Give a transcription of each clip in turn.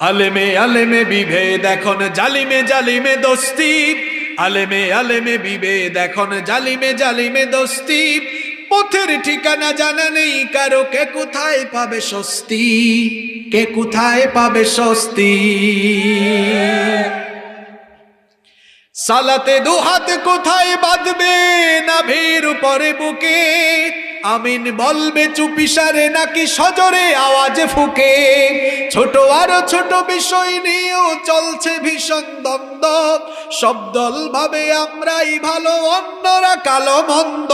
আলেমে আলেমে বিভেদ, এখন জালিমে জালিমে দোস্তি। আলেমে আলেমে বিভেদ, এখন জালিমে জালিমে দোস্তি। পথের ঠিকানা জানা নেই, কারও কে কোথায় পাবে স্বস্তি? কে কোথায় পাবে স্বস্তি? সালাতে দুহাত কোথায় বাঁধবে? না ভীর উপরে বুকে। আমিন বলবে চুপিসারে নাকি সজরে আওয়াজে ফুকে? ছোট আরও ছোট বিষয় নিয়েও চলছে ভীষণ দ্বন্দ্ব। সব দল ভাবে আমরাই ভালো, অন্যরা কালো, মন্দ।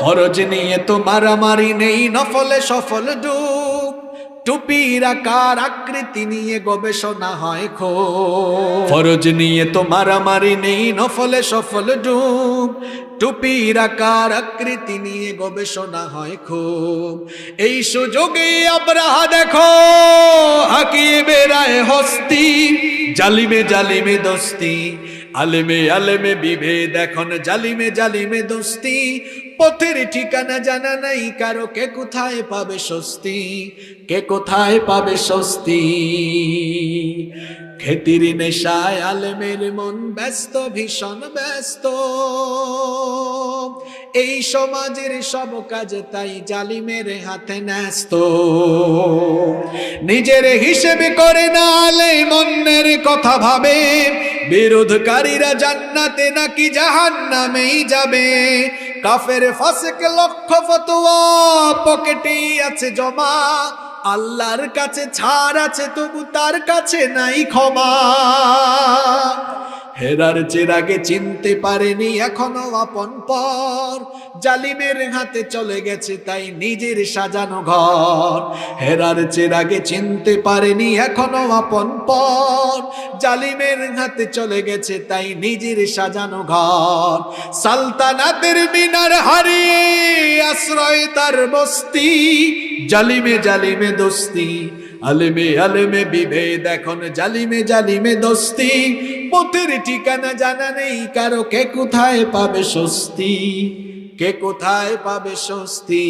ফরজ নিয়ে তো মারামারি নেই, নফলে সফল ডুব। টুপির আকার আকৃতি নিয়ে গবেষণা হয় খো ফরজ নিয়ে তো মারামারি নেই নফলে সফল ডুব। টুপির আকার আকৃতি নিয়ে গবেষণা হয় খুব এই সুযোগে আব্রাহা দেখো। হস্তি, জালিমে জালিমে দোস্তি, আলেমে আলেমে বিভেদ এখন, জালিমে জালিমে দোস্তি, পথের ঠিকানা জানা নাই, কারও কে কোথায় পাবে স্বস্তি, কে কোথায় পাবে স্বস্তি? খেতির নেশায় আলেমের মন ব্যস্ত, ভীষণ ব্যস্ত। এই সমাজের সব কাজ তাই জালিমের হাতে ন্যাস্ত। নিজের হিসেবে করে না আলে কথা ভাবে। বিরোধকারীরা জান্নাতে নাকি জাহান নামেই যাবে। কাফের ফাঁসেকে লক্ষ ফতোয়া পকেটেই আছে জমা। আল্লাহর কাছে ছাড় আছে, তবু তার কাছে নাই ক্ষমা। হেরার চেরাগে চিনতে পারেনি এখনও আপন পর। জালিমের হাতে চলে গেছে, তাই নিজের সাজানো ঘর। হেরার চেরাগে চিনতে পারেনি এখনও আপন পর। জালিমের হাতে চলে গেছে, তাই নিজের সাজানো ঘর। সালতানাতের মিনার হারিয়ে আশ্রয় তার বস্তি। জালিমে জালিমে দোস্তি। আলেমে আলেমে বিভেদ এখন জালিমে জালিমে দোস্তি। পথের ঠিকানা জানা নেই, কারও কে কোথায় পাবে স্বস্তি? কে কোথায় পাবে স্বস্তি?